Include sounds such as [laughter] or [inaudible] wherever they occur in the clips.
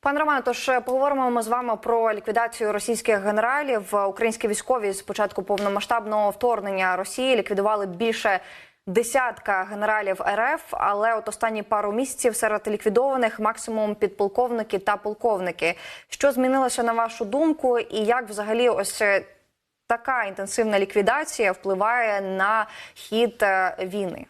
Пане Романе, тож е, поговоримо ми з вами про ліквідацію російських генералів. Е, Українські військові з початку повномасштабного вторгнення Росії ліквідували більше десятка генералів РФ. Але от останні пару місяців серед ліквідованих максимум підполковники та полковники. Що змінилося на вашу думку, і як взагалі ось е, така інтенсивна ліквідація впливає на хід війни?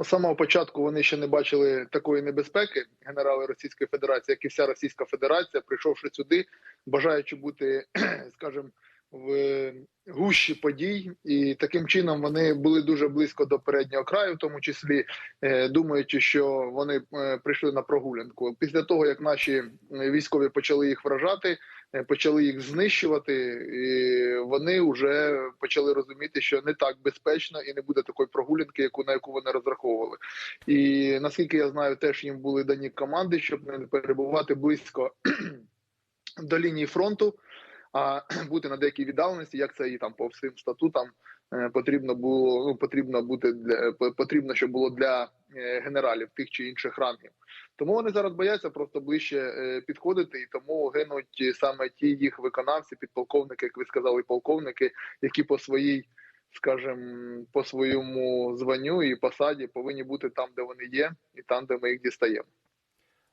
З самого початку вони ще не бачили такої небезпеки, генерали Російської Федерації, як і вся Російська Федерація, прийшовши сюди, бажаючи бути, [clears throat] скажімо, в гущі подій, і таким чином вони були дуже близько до переднього краю, в тому числі е, думаючи, що вони е, прийшли на прогулянку. Після того як наші е, військові почали їх вражати, почали їх знищувати, і вони вже почали розуміти, що не так безпечно і не буде такої прогулянки, яку на яку вони розраховували. І наскільки я знаю, теж їм були дані команди, щоб не перебувати близько [clears throat] до лінії фронту а [clears throat] бути на деякій віддаленості, як це і там по всім статутам е, потрібно було. Ну потрібно бути для потрібно, щоб було для е, генералів тих чи інших рангів. Тому вони зараз бояться просто ближче е, підходити, і тому гинуть саме ті їх виконавці, підполковники, як ви сказали, полковники, які по своїй. Скажем, по своєму званню і посаді повинні бути там, де вони є, і там, де ми їх дістаємо.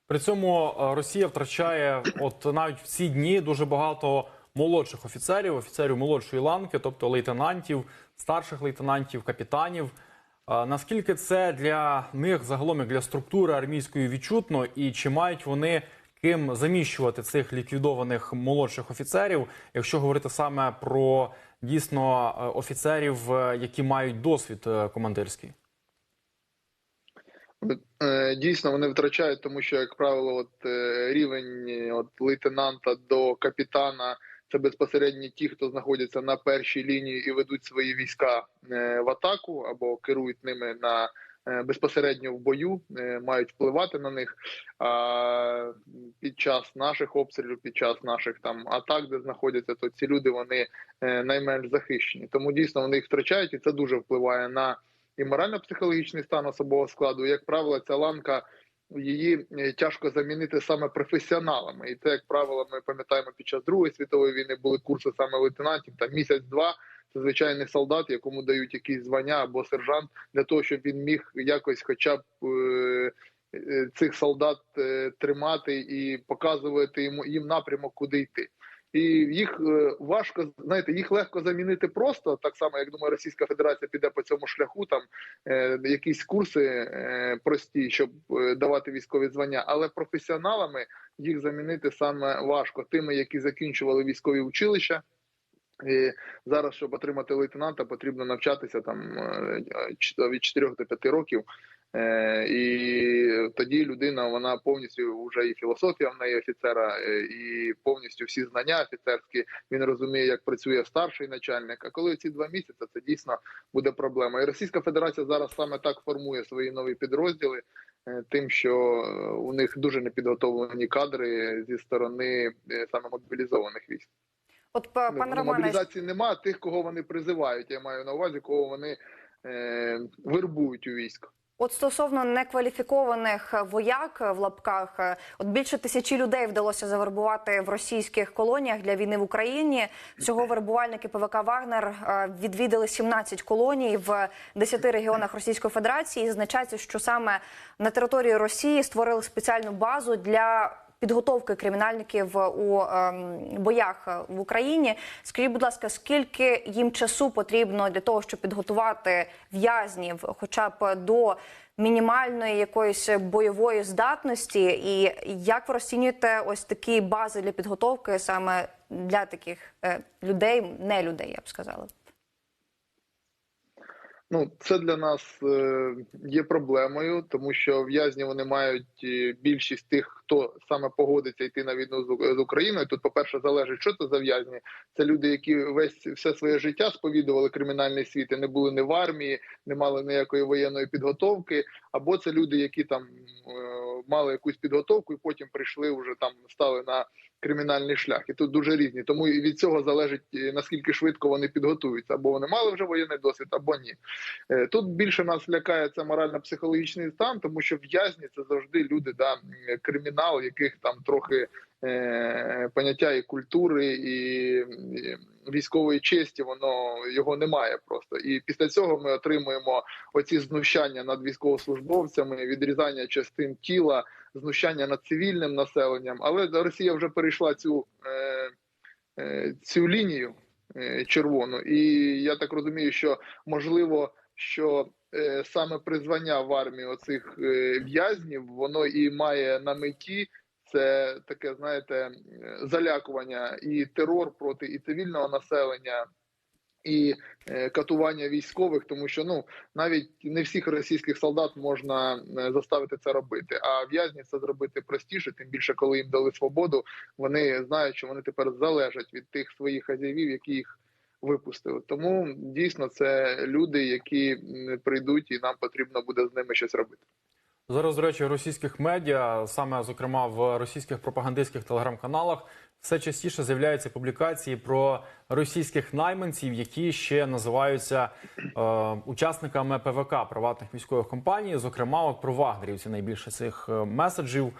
При цьому Росія втрачає, от навіть в ці дні дуже багато молодших офіцерів, офіцерів молодшої ланки, тобто лейтенантів, старших лейтенантів, капітанів. Наскільки це для них загалом як для структури армійської відчутно, і чи мають вони ким заміщувати цих ліквідованих молодших офіцерів, якщо говорити саме про дійсно офіцерів, які мають досвід командирський? Е, дійсно, вони втрачають, тому що, як правило, от рівень от лейтенанта до капітана це безпосередньо ті, хто знаходяться на першій лінії і ведуть свої війська е, в атаку або керують ними на е, безпосередньо в бою, е, мають впливати на них. А під час наших обстрілів, під час наших там атак, де знаходяться, то ці люди вони найменш захищені. Тому дійсно вони їх втрачають, і це дуже впливає на і морально-психологічний стан особового складу. Як правило, ця ланка її е, тяжко замінити саме професіоналами, і це як правило, ми пам'ятаємо під час другої світової війни були курси саме лейтенантів. Там місяць-два це звичайний солдат, якому дають якісь звання або сержант для того, щоб він міг якось, хоча б е, е, цих солдат тримати і показувати йому їм напрямок, куди йти і їх е, важко знаєте, їх легко замінити просто так само, як думаю, Російська Федерація піде по цьому шляху. Там е, якісь курси е, прості, щоб е, давати військові звання, але професіоналами їх замінити саме важко, тими, які закінчували військові училища. І Зараз, щоб отримати лейтенанта, потрібно навчатися там е, від 4 до 5 років. Е, і тоді людина вона повністю вже і філософія в неї офіцера, е, і повністю всі знання офіцерські. Він розуміє, як працює старший начальник. А коли ці два місяці, це дійсно буде проблема. І Російська Федерація зараз саме так формує свої нові підрозділи, е, тим, що у них дуже непідготовлені кадри зі сторони саме мобілізованих військ. От пане ну, Романе... мобілізації немає тих, кого вони призивають. Я маю на увазі, кого вони е, вербують у військо. От стосовно некваліфікованих вояк в лапках, от більше тисячі людей вдалося завербувати в російських колоніях для війни в Україні. Всього вербувальники ПВК Вагнер е, відвідали 17 колоній в 10 регіонах Російської Федерації. І Значається, що саме на території Росії створили спеціальну базу для підготовки кримінальників у ем, боях в Україні. Скажіть, будь ласка, скільки їм часу потрібно для того, щоб підготувати в'язнів, хоча б до мінімальної якоїсь бойової здатності, і як ви розцінюєте ось такі бази для підготовки саме для таких е, людей, не людей, я б сказала. Ну, це для нас е, є проблемою, тому що в'язні вони мають е, більшість тих, хто саме погодиться йти на війну з Україною. Тут, по перше, залежить, що це за в'язні. Це люди, які весь все своє життя сповідували кримінальний світ і не були не в армії, не мали ніякої воєнної підготовки. Або це люди, які там е, мали якусь підготовку, і потім прийшли вже там, стали на кримінальний шлях, і тут дуже різні. Тому і від цього залежить е, наскільки швидко вони підготуються, або вони мали вже воєнний досвід, або ні. Е, Тут більше нас лякає це морально-психологічний стан, тому що в'язні це завжди люди, да, м, кримінал, яких там трохи е, поняття і культури, і, і військової честі, воно його немає просто. І після цього ми отримуємо оці знущання над військовослужбовцями, відрізання частин тіла, знущання над цивільним населенням. Але Росія вже перейшла цю, е, е, цю лінію е, червону, і я так розумію, що можливо, що саме призвання в армію оцих е, в'язнів, воно і має на меті. Це таке, знаєте, е, залякування і терор проти і цивільного населення, і е, катування військових, тому що ну навіть не всіх російських солдат можна е, заставити це робити. А в'язні це зробити простіше, тим більше, коли їм дали свободу, вони знають, що вони тепер залежать від тих своїх хазяїв, які їх випустили. Тому дійсно це люди, які прийдуть, і нам потрібно буде з ними щось робити. Зараз, до речі, російських медіа, саме зокрема в російських пропагандистських телеграм-каналах, все частіше з'являються публікації про російських найманців, які ще називаються е, учасниками ПВК приватних військових компаній. Зокрема, от про вагнерівці найбільше цих е, меседжів.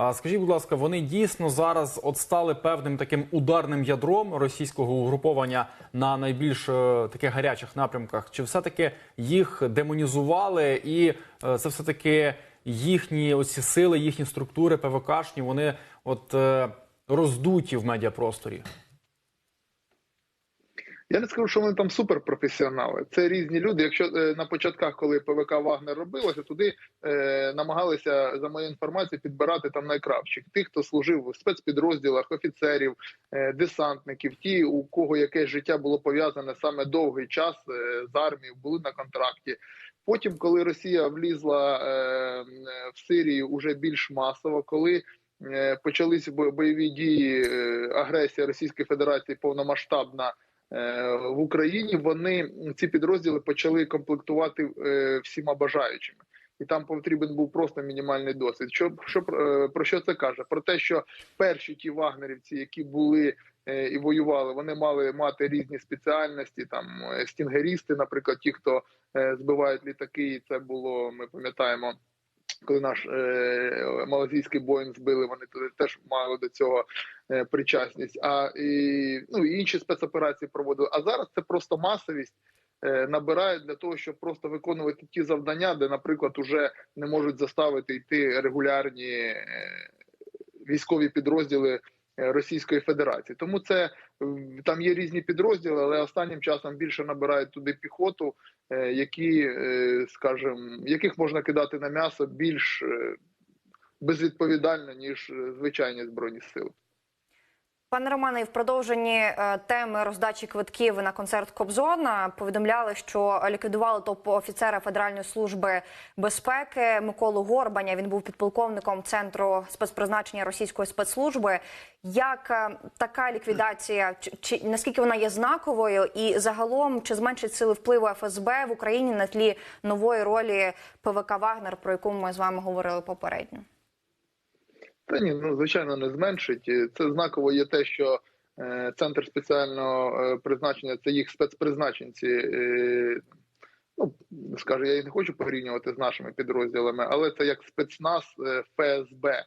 А скажіть, будь ласка, вони дійсно зараз от стали певним таким ударним ядром російського угруповання на найбільш е, таких гарячих напрямках? Чи все-таки їх демонізували, і е, це все таки їхні оці сили, їхні структури ПВКшні, вони от е, роздуті в медіапросторі? Я не скажу, що вони там суперпрофесіонали. Це різні люди. Якщо е, на початках, коли ПВК Вагнер робилося, туди е, намагалися за мою інформацію підбирати там найкращих, тих, хто служив у спецпідрозділах, офіцерів, е, десантників, ті, у кого якесь життя було пов'язане саме довгий час е, з армією, були на контракті. Потім, коли Росія влізла е, в Сирію уже більш масово, коли е, почалися бо- бойові дії, е, агресія Російської Федерації повномасштабна е, в Україні, вони ці підрозділи почали комплектувати е, всіма бажаючими. І там потрібен був просто мінімальний досвід. Що, що е, про що це каже? Про те, що перші ті вагнерівці, які були е, і воювали, вони мали мати різні спеціальності, там е, стінгерісти, наприклад, ті, хто е, збивають літаки, і це було, ми пам'ятаємо. Коли наш е, малазійський Боїнг збили, вони туди теж мали до цього е, причасність. А і ну і інші спецоперації проводили. А зараз це просто масовість е, набирають для того, щоб просто виконувати ті завдання, де, наприклад, уже не можуть заставити йти регулярні е, військові підрозділи Російської Федерації. Тому це там є різні підрозділи, але останнім часом більше набирають туди піхоту, е, які, е, скажімо, яких можна кидати на м'ясо більш е, безвідповідально ніж е, звичайні збройні сили. Пане Романе, і в продовженні е, теми роздачі квитків на концерт Кобзона повідомляли, що ліквідували топ-офіцера Федеральної служби безпеки Миколу Горбаня. Він був підполковником центру спецпризначення російської спецслужби. Як е, така ліквідація, чи, чи наскільки вона є знаковою, і загалом чи зменшить сили впливу ФСБ в Україні на тлі нової ролі ПВК Вагнер, про яку ми з вами говорили попередньо? Та ні, ну звичайно, не зменшить. Це знаково є те, що е, центр спеціального е, призначення це їх спецпризначенці. Е, ну скажу, я і не хочу порівнювати з нашими підрозділами, але це як спецназ е, ФСБ.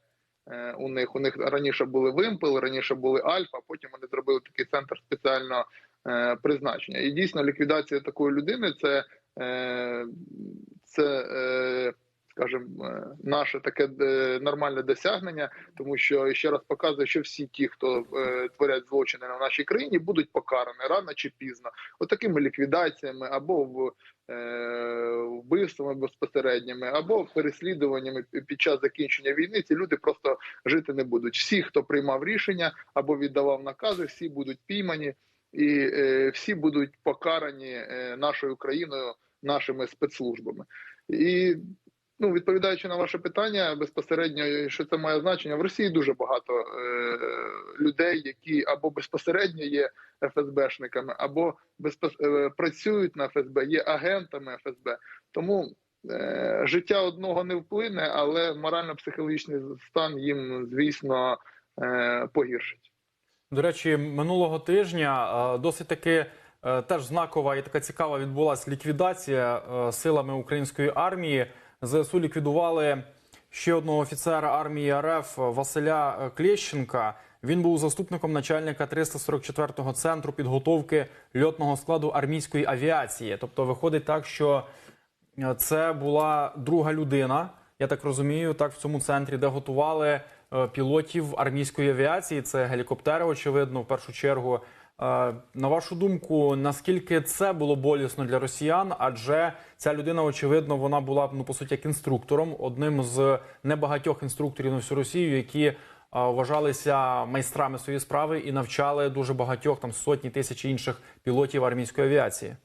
Е, у них у них раніше були вимпел, раніше були Альфа. Потім вони зробили такий центр спеціального е, призначення. І дійсно ліквідація такої людини це, е, це е, скажімо, е, наше таке е, нормальне досягнення, тому що ще раз показує, що всі ті, хто е, творять злочини на нашій країні, будуть покарані рано чи пізно, отакими ліквідаціями або в вбивствами безпосередніми, або переслідуваннями під час закінчення війни. Ці люди просто жити не будуть. Всі, хто приймав рішення або віддавав накази, всі будуть піймані і е, всі будуть покарані е, нашою країною, нашими спецслужбами. І Ну, відповідаючи на ваше питання, безпосередньо, що це має значення, в Росії дуже багато е, людей, які або безпосередньо є ФСБшниками, або безпос... е, працюють на ФСБ, є агентами ФСБ. Тому е, життя одного не вплине, але морально-психологічний стан їм, звісно, е, погіршить. До речі, минулого тижня е, досить таки е, теж знакова і така цікава відбулася ліквідація е, силами української армії. ЗСУ ліквідували ще одного офіцера армії РФ Василя е, Клєщенка. Він був заступником начальника 344-го центру підготовки льотного складу армійської авіації. Тобто, виходить так, що е, це була друга людина. Я так розумію, так в цьому центрі, де готували е, пілотів армійської авіації. Це гелікоптери, очевидно, в першу чергу. Е, На вашу думку, наскільки це було болісно для росіян? Адже ця людина, очевидно, вона була ну по суті як інструктором, одним з небагатьох інструкторів на всю Росію, які е, вважалися майстрами своєї справи і навчали дуже багатьох там сотні тисяч інших пілотів армійської авіації.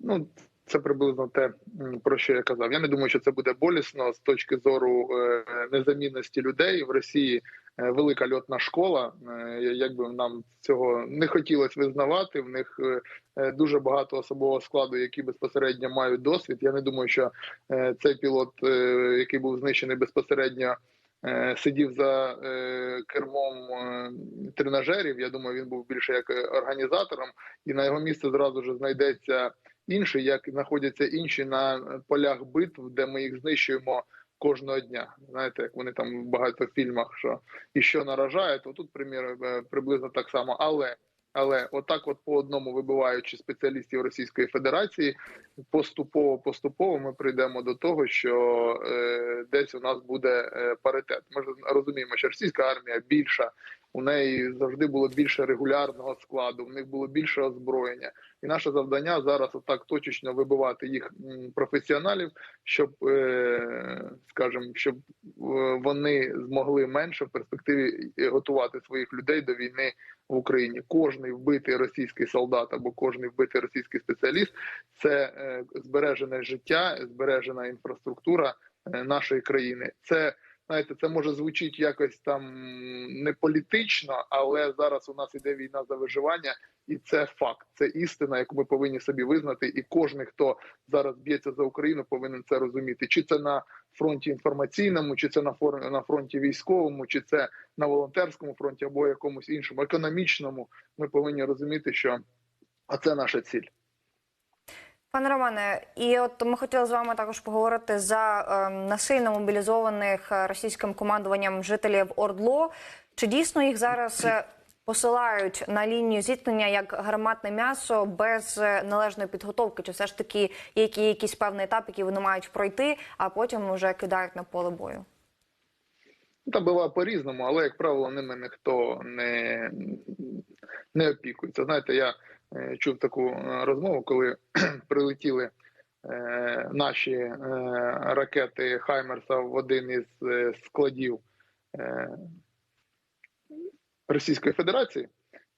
Ну, це приблизно те, про що я казав. Я не думаю, що це буде болісно з точки зору е, незамінності людей в Росії. Е, Велика льотна школа. е, Якби нам цього не хотілося визнавати. В них е, дуже багато особового складу, які безпосередньо мають досвід. Я не думаю, що цей пілот, який був знищений безпосередньо. Сидів за кермом тренажерів. Я думаю, він був більше як організатором, і на його місце зразу ж знайдеться інші, як знаходяться інші на полях битв, де ми їх знищуємо кожного дня. Знаєте, як вони там в багато фільмах, що і що наражають, то тут примір е, приблизно так само. Але але отак, от по одному вибиваючи спеціалістів Російської Федерації, поступово поступово ми прийдемо до того, що е, десь у нас буде е, паритет. Ми ж розуміємо, що російська армія більша, у неї завжди було більше регулярного складу, в них було більше озброєння. І наше завдання зараз отак точечно вибивати їх професіоналів, щоб, е, скажімо, щоб е, вони змогли менше в перспективі е, готувати своїх людей до війни в Україні. Кожний вбитий російський солдат або кожний вбитий російський спеціаліст це збережене життя, збережена інфраструктура нашої країни. Це знаєте, це може звучить якось там не політично, але зараз у нас іде війна за виживання, і це факт, це істина, яку ми повинні собі визнати. І кожен, хто зараз б'ється за Україну, повинен це розуміти. Чи це на фронті інформаційному, чи це на фор- на фронті військовому, чи це на волонтерському фронті, або якомусь іншому економічному. Ми повинні розуміти, що а це наша ціль. Пане Романе, і от ми хотіли з вами також поговорити за е, насильно мобілізованих е, російським командуванням жителів Ордло. Чи дійсно їх зараз е, посилають на лінію зіткнення як гарматне м'ясо без е, належної підготовки? Чи все ж таки є якийсь певний етап, який вони мають пройти, а потім вже кидають на поле бою? Ну, Та буває по-різному, але як правило, ними ніхто не, не опікується. Знаєте, я чув таку е, розмову, коли [clears throat] прилетіли е, наші е, ракети Хаймерса в один із е, складів е, Російської Федерації,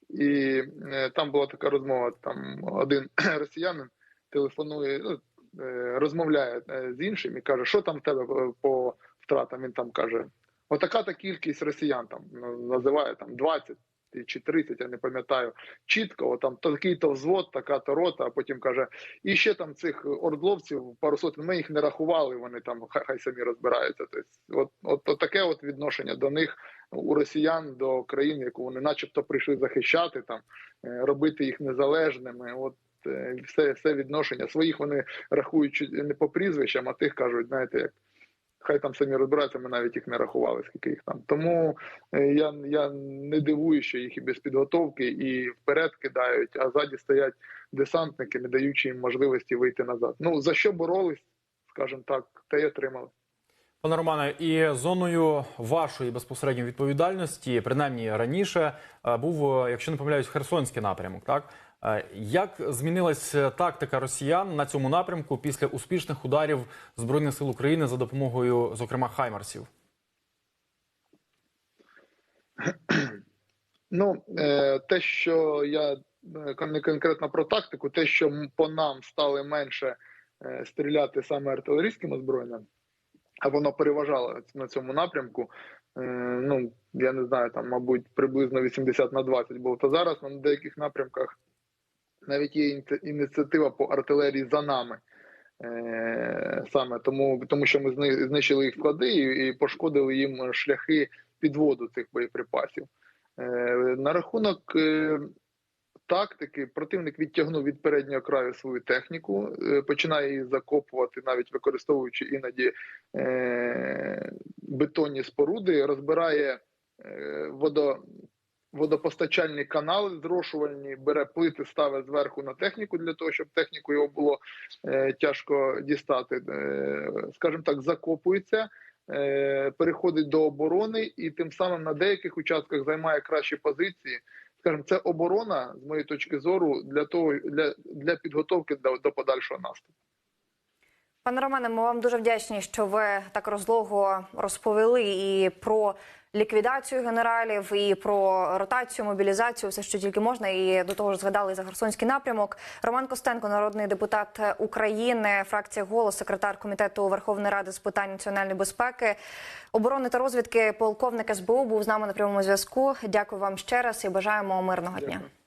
і е, там була така розмова. Там один [clears throat] росіянин телефонує, ну, е, розмовляє е, з іншим і каже, що там в тебе по- по втратам. Він там каже. Отака та кількість росіян там ну, називає там 20 чи 30, я не пам'ятаю чітко. Там такий то взвод, така то рота. А потім каже, і ще там цих ордловців пару сотень. Ми їх не рахували. Вони там хай, хай самі розбираються. Тобто, от, от, от таке от відношення до них у росіян до країни, яку вони, начебто, прийшли захищати, там е, робити їх незалежними. От е, все, все відношення своїх вони рахують не по прізвищам, а тих кажуть, знаєте, як хай там самі розбираються, ми навіть їх не рахували, скільки їх там. Тому е, я, я не дивую, що їх і без підготовки, і вперед кидають, а ззаді стоять десантники, не даючи їм можливості вийти назад. Ну за що боролись, скажімо так, те й отримали. Пане Романе, і зоною вашої безпосередньої відповідальності, принаймні раніше, е, був, е, якщо не помиляюсь, Херсонський напрямок. Так як змінилась е, тактика росіян на цьому напрямку після успішних ударів збройних сил України за допомогою, зокрема, хаймарсів? [clears throat] Ну е, те, що я е, не конкретно про тактику, те, що по нам стали менше е, стріляти саме артилерійським озброєнням, а воно переважало на цьому напрямку. е, Ну я не знаю, там, мабуть, приблизно 80 на 20 було. То зараз на деяких напрямках навіть є ініціатива по артилерії за нами. Е, Саме тому, тому що ми знищили їх склади і, пошкодили їм шляхи підводу цих боєприпасів. Е, На рахунок е, тактики, противник відтягнув від переднього краю свою техніку, починає її закопувати, навіть використовуючи іноді бетонні споруди, розбирає водо, водопостачальні канали зрошувальні, бере плити, ставить зверху на техніку для того, щоб техніку його було е, тяжко дістати. Е, скажімо так, закопується. е, Переходить до оборони і тим самим на деяких участках займає кращі позиції. Скажімо, це оборона з моєї точки зору для того для, для підготовки до, до подальшого наступу. Пане Романе, ми вам дуже вдячні, що ви так розлого розповіли і про ліквідацію генералів, і про ротацію, мобілізацію, все, що тільки можна, і до того ж згадали за Херсонський напрямок. Роман Костенко, народний депутат України, фракція голос, секретар комітету Верховної Ради з питань національної безпеки, оборони та розвідки, полковник СБУ був з нами на прямому зв'язку. Дякую вам ще раз і бажаємо мирного дня. Дякую.